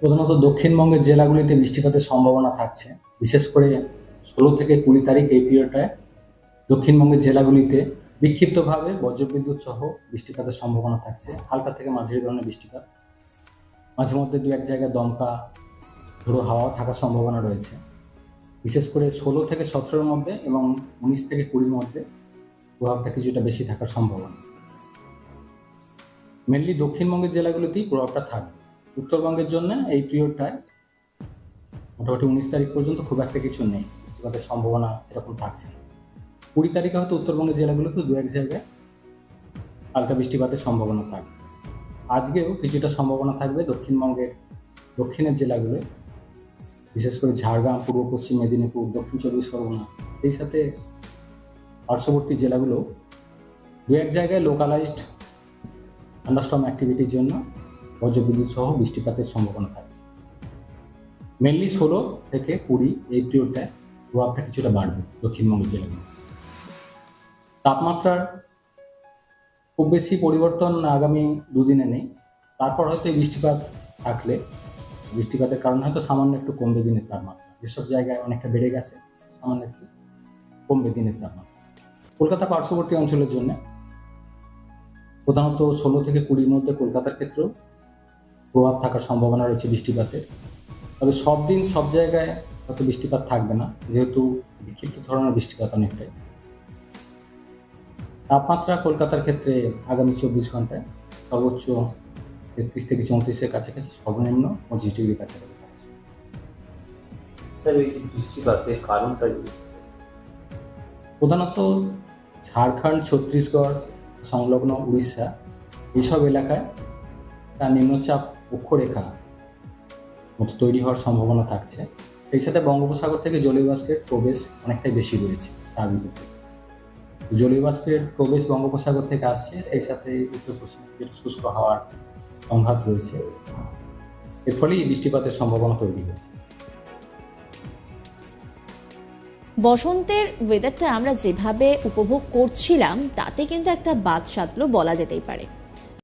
প্রধানত দক্ষিণবঙ্গের জেলাগুলিতে বৃষ্টিপাতের সম্ভাবনা থাকছে। বিশেষ করে ষোলো থেকে কুড়ি তারিখ এই পিরিয়ডটায় দক্ষিণবঙ্গের জেলাগুলিতে বিক্ষিপ্তভাবে বজ্রবিদ্যুৎ সহ বৃষ্টিপাতের সম্ভাবনা থাকছে। হালকা থেকে মাঝারি ধরনের বৃষ্টিপাত। মাঝে মধ্যে দু এক জায়গায় দমকা ঝোড়ো হাওয়া থাকার সম্ভাবনা রয়েছে। বিশেষ করে ষোলো থেকে সতেরোর মধ্যে এবং উনিশ থেকে কুড়ির মধ্যে প্রভাবটা কিছুটা বেশি থাকার সম্ভাবনা। মেনলি দক্ষিণবঙ্গের জেলাগুলোতেই প্রভাবটা থাকবে। উত্তরবঙ্গের জন্য এই পিরিয়ডটায় মোটামুটি উনিশ তারিখ পর্যন্ত খুব একটা কিছু নেই। বৃষ্টিপাতের সম্ভাবনা সেরকম থাকছে না। কুড়ি তারিখে হয়তো উত্তরবঙ্গের জেলাগুলোতে দু এক জায়গায় হালকা বৃষ্টিপাতের সম্ভাবনা থাকবে। আজকেও কিছুটা সম্ভাবনা থাকবে দক্ষিণবঙ্গের, দক্ষিণের জেলাগুলোয় বিশেষ করে ঝাড়গ্রাম, পূর্ব পশ্চিম মেদিনীপুর, দক্ষিণ চব্বিশ পরগনা, সেই সাথে পার্শ্ববর্তী জেলাগুলো দু এক জায়গায় লোকালাইজড আন্ডারস্টম অ্যাক্টিভিটির জন্য বজ্রবিদ্যুৎ সহ বৃষ্টিপাতের সম্ভাবনা থাকছে। মেনলি ষোলো থেকে কুড়ি এই পিরিয়ডটায় প্রভাবটা কিছুটা বাড়বে দক্ষিণবঙ্গ জেলাগুলো তাপমাত্রার খুব বেশি পরিবর্তন আগামী দুদিনে নেই। তারপর হয়তো এই বৃষ্টিপাত থাকলে, বৃষ্টিপাতের কারণে হয়তো সামান্য একটু কমবে দিনের তাপমাত্রা। যেসব জায়গায় অনেকটা বেড়ে গেছে, সামান্য একটু কমবে দিনের তাপমাত্রা। কলকাতা পার্শ্ববর্তী অঞ্চলের জন্য প্রধানত ষোলো থেকে কুড়ির মধ্যে কলকাতার ক্ষেত্রেও প্রভাব থাকার সম্ভাবনা রয়েছে বৃষ্টিপাতের তবে সব দিন সব জায়গায় হয়তো বৃষ্টিপাত থাকবে না যেহেতু বিক্ষিপ্ত ধরনের বৃষ্টিপাত অনেকটাই। তাপমাত্রা কলকাতার ক্ষেত্রে আগামী চব্বিশ ঘন্টায় সর্বোচ্চ তেত্রিশ থেকে চৌত্রিশের কাছাকাছি সর্বনিম্ন পঁচিশ ডিগ্রির কাছাকাছি বৃষ্টিপাতের কারণটা প্রধানত ঝাড়খণ্ড ছত্তিশগড় সংলগ্ন উড়িষ্যা এইসব এলাকায় তার নিম্নচাপ অক্ষরেখা মতো তৈরি হওয়ার সম্ভাবনা থাকছে। সেই সাথে বঙ্গোপসাগর থেকে জলীয় বাষ্পের প্রবেশ অনেকটাই বেশি রয়েছে স্বাভাবিক জলীয় বাষ্পের প্রবেশ বঙ্গোপসাগর থেকে আসছে, সেই সাথে উত্তর পশ্চিম শুষ্ক হওয়ার সংঘাত রয়েছে। এর ফলেই বৃষ্টিপাতের সম্ভাবনা তৈরি হয়েছে। বসন্তের ওয়েদারটা আমরা যেভাবে উপভোগ করছিলাম, তাতে কিন্তু একটা বাদ সাধলো বলা যেতেই পারে।